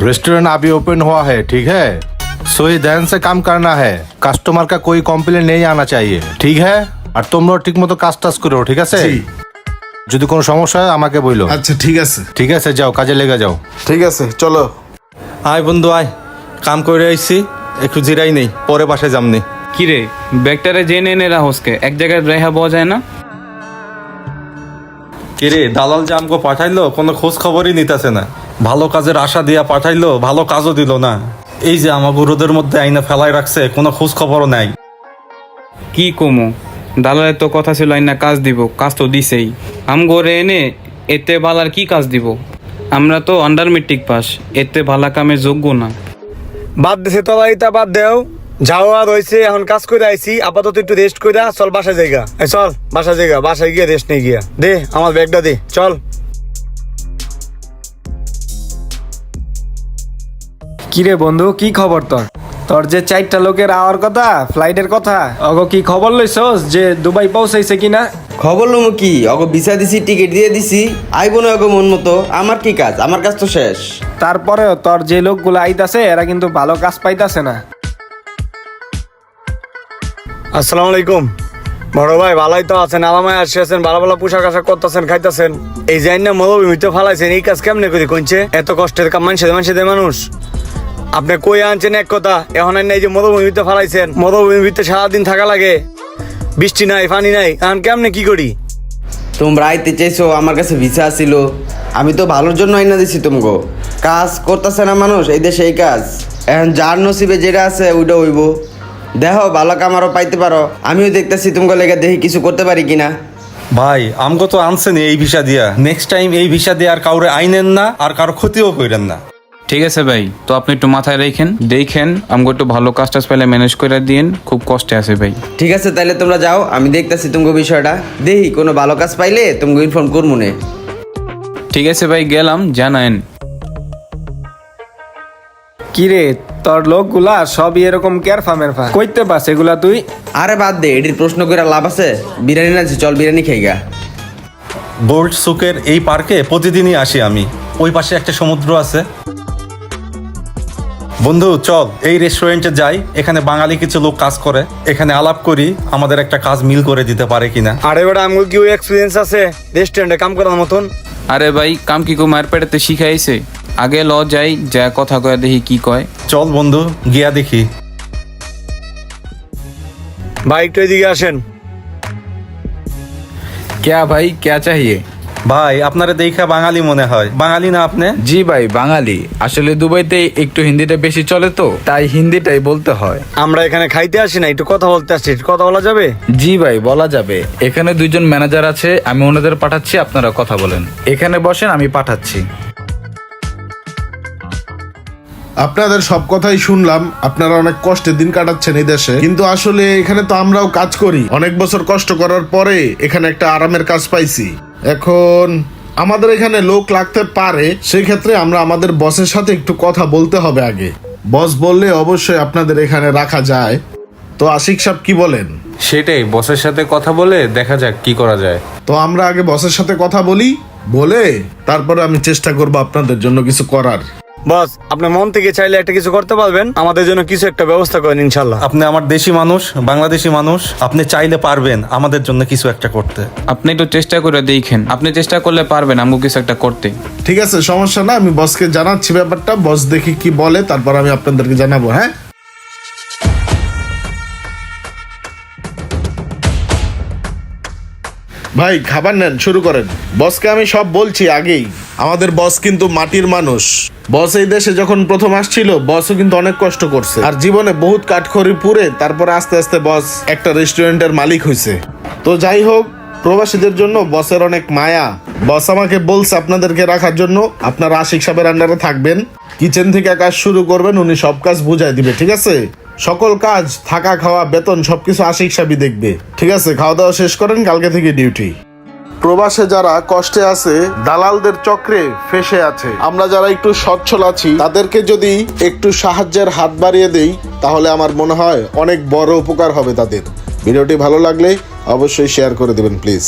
Restaurant अभी open हुआ है ठीक है सोई ध्यान से काम करना है কাস্টমার का कोई কমপ্লেন नहीं आना चाहिए ঠিক है আর তোমরা ঠিক মতো কাজ টাজ করো ঠিক আছে জি। যদি কোনো সমস্যা হয় আমাকে বইলো আচ্ছা ঠিক আছে ঠিক আছে যাও কাজে লেগে যাও ঠিক আছে চলো আয় বন্ধু আয় কাম করে আইছি একটু জিরাই নেই পরে বাসায় যামনি কিরে ব্যাগটারে জেনে এনে রাহসকে এক জায়গায় রেহা পাওয়া যায় না কিরে দালাল যে আমাকে পাঠাইলো কোনো খোঁজ খবরই নিতেছে না ভালো কাজের আশা দিয়া পাঠাইলো ভালো কাজও দিল না। এই যে আমার গুরুদের মধ্যে আইনা ফেলাই রাখছে কোনো খোঁজ খবরও নাই। কি কমু? দালালের তো কথা ছিল আইনা কাজ দিব কাজ তো দিছেই। আম গড়ে এনে এতে বালার কি কাজ দিব? আমরা তো আন্ডার মেট্রিক পাস এতে ভালা কামের যোগ্য না। বাদ দিছে তো ইতা বাদ দেও। যাও আর হয়েছে এখন কাজ করে আইছি আপাতত একটু রেস্ট করে চল বাসা জায়গা চল বাসা জায়গা বাসায় গিয়ে রেস্ট নিয়ে গিয়া। দে আমার ব্যাগটা দে চল। কিরে বন্ধু কি খবর তোর? তোর যে চারটা লোকের আওয়ার কথা ফ্লাইটের কথা অগো কি খবর লইছস যে দুবাই পৌঁছাইছে কিনা? খবর লমু কি? অগো ভিসা দিছি টিকিট দিয়ে দিছি আইব না অগো মন মতো। আমার কি কাজ? আমার কাজ তো শেষ। তারপরেও তোর যে লোকগুলো আইতাছে এরা কিন্তু ভালো কাজ পাইতাছে না। আসসালামু আলাইকুম। বড় ভাই ভালোই তো আছেন আলামায় আসছেন ভালো ভালো পোশাক আশাক করতেছেন খাইতেছেন। এই যে না মরুভূমিতে ফালাইছেন এই কাজ কেমনে করি কইছে? এত কষ্টের কাম মানুষের মানুষের মানুষ। আপনি কই আনছেন এক কথা? এখন আর এই যে মরুভূমিতে ফালাইছেন। মরুভূমিতে সারাদিন থাকা লাগে। বৃষ্টি নাই পানি নাই। এখন কেমনে কি করি? তোমরা আইতে চাইছো আমার কাছে ভিসা ছিল আমি তো ভালোর জন্য আইনা দিছি তুমগো কাজ করতেছে না মানুষ এই দেশে এই কাজ। এখন যার নসিবে যেটা আছে ওইটা হইব। দেখো ভালো কামারও পাইতে পারো। আমিও দেখতেছি তোমাকে লেগে দেখি কিছু করতে পারি কিনা। ভাই আমগো তো আনছেনি এই ভিসা দিয়া। নেক্সট টাইম এই ভিসা দিয়ে আর কাউরে আইনেন না আর কারও ক্ষতিও করেন না। ঠিক আছে ভাই তো আপনি একটু মাথায় রেখেন দেখেন আমাকে একটু ভালো কাজ টাজ পেলে ম্যানেজ করে দিন খুব কষ্টে আছে ভাই। ঠিক আছে তাহলে তোমরা যাও আমি দেখতেছি তোমাকে বিষয়টা। দেখি কোনো ভালো কাজ পাইলে তোমাকে ইনফর্ম করব নে। ঠিক আছে ভাই গেলাম জানায়েন। কিরে তোর লোকগুলা সবই এরকম কেয়ার ফামের ফা কইতে পাস এগুলা তুই? আরে বাদ দে এটির প্রশ্ন করে লাভ আছে। বিরিয়ানি না চল বিরিয়ানি খাই গা। বোল্ট সুকের এই পার্কে প্রতিদিনই আসি আমি। ওই পাশে একটা সমুদ্র আছে। বন্ধু চল এই রেস্টুরেন্টে যাই এখানে বাঙালি কিছু লোক কাজ করে এখানে আলাপ করি আমাদের একটা কাজ মিল করে দিতে পারে কিনা আরে বেটা আমগুলো কি ওই এক্সপিরিয়েন্স আছে রেস্টুরেন্টে কাম করার মতন আরে ভাই কাম কি কো মায়ের পেটেতে শিখাইছে আগে ল যাই যা কথা কয় দেখি কি কয় চল বন্ধু গিয়া দেখি ভাই একটু এদিকে আসেন क्या भाई क्या चाहिए ভাই আপনারা দেখা বাঙালি মনে হয়। বাঙালি না আপনি? জি ভাই বাঙালি। আসলে দুবাইতে একটু হিন্দিটা বেশি চলে তো তাই হিন্দিটাই বলতে হয়। আমরা এখানে খাইতে আসি না একটু কথা বলতে আসছি একটু কথা বলা যাবে? জি ভাই বলা যাবে। এখানে দুইজন ম্যানেজার আছে আমি ওনাদের পাঠাচ্ছি আপনারা কথা বলেন। এখানে বসেন আমি পাঠাচ্ছি। আপনাদের সব কথাই শুনলাম আপনারা অনেক কষ্টের দিন কাটাচ্ছেন এই দেশে। কিন্তু আসলে এখানে তো আমরাও কাজ করি। অনেক বছর কষ্ট করার পরে এখানে একটা আরামের কাজ পাইছি। এখন আমাদের এখানে লোক লাগতে পারে সেক্ষেত্রে আমরা আমাদের বসের সাথে একটু কথা বলতে হবে আগে। বস বললে অবশ্যই আপনাদের এখানে রাখা যায়। তো আশিক সাহেব কি বলেন? সেটাই বসের সাথে কথা বলে দেখা যাক কি করা যায়। তো আমরা আগে বসের সাথে কথা বলি বলে তারপরে আমি চেষ্টা করব আপনাদের জন্য কিছু করার। বস আপনি মন থেকে চাইলে একটা কিছু করতে পারবেন। আমাদের জন্য কিছু একটা ব্যবস্থা করেন ইনশাল্লাহ। আপনি আমার দেশি মানুষ বাংলাদেশি মানুষ আপনি চাইলে পারবেন আমাদের জন্য কিছু একটা করতে। আপনি একটু চেষ্টা করে দেখেন। আপনি চেষ্টা করলে পারবেন আমাকে কিছু একটা করতে। ঠিক আছে সমস্যা না আমি বসকে জানাচ্ছি ব্যাপারটা বস দেখি কি বলে তারপর আমি আপনাদেরকে জানাব হ্যাঁ? ভাই, খাবার নেন, শুরু করেন। বসকে আমি সব বলছি আগেই। আমাদের বস কিন্তু মাটির মানুষ। বস এই দেশে যখন প্রথম আসছিল, বসও কিন্তু অনেক কষ্ট করছে। আর জীবনে বহুত কাঠখড়ি পুরে তারপরে আস্তে আস্তে বস একটা রেস্টুরেন্টের মালিক হয়েছে তো যাই হোক, প্রবাসীদের জন্য বসের অনেক মায়া। বস আমাকে বলছে আপনাদেরকে রাখার জন্য, আপনারা আশিক সাহেবের আন্ডারে থাকবেন। কিচেন থেকে কাজ শুরু করবেন, উনি সব কাজ বুঝাই দিবে, ঠিক আছে? সকল কাজ, থাকা, খাওয়া, বেতন, সবকিছু আশিক সাহেবই দেখবে। ঠিক আছে খাওয়া দাওয়া শেষ করেন, কালকে থেকে ডিউটি প্রবাসে যারা কষ্টে আছে, দালালদের চক্রে ফেসে আছে। আমরা যারা একটু সচ্ছল আছি, তাদেরকে যদি একটু সাহায্যের হাত বাড়িয়ে দেই, তাহলে আমার মনে হয় অনেক বড় উপকার হবে তাদের। ভিডিওটি ভালো লাগলে অবশ্যই শেয়ার করে দেবেন প্লিজ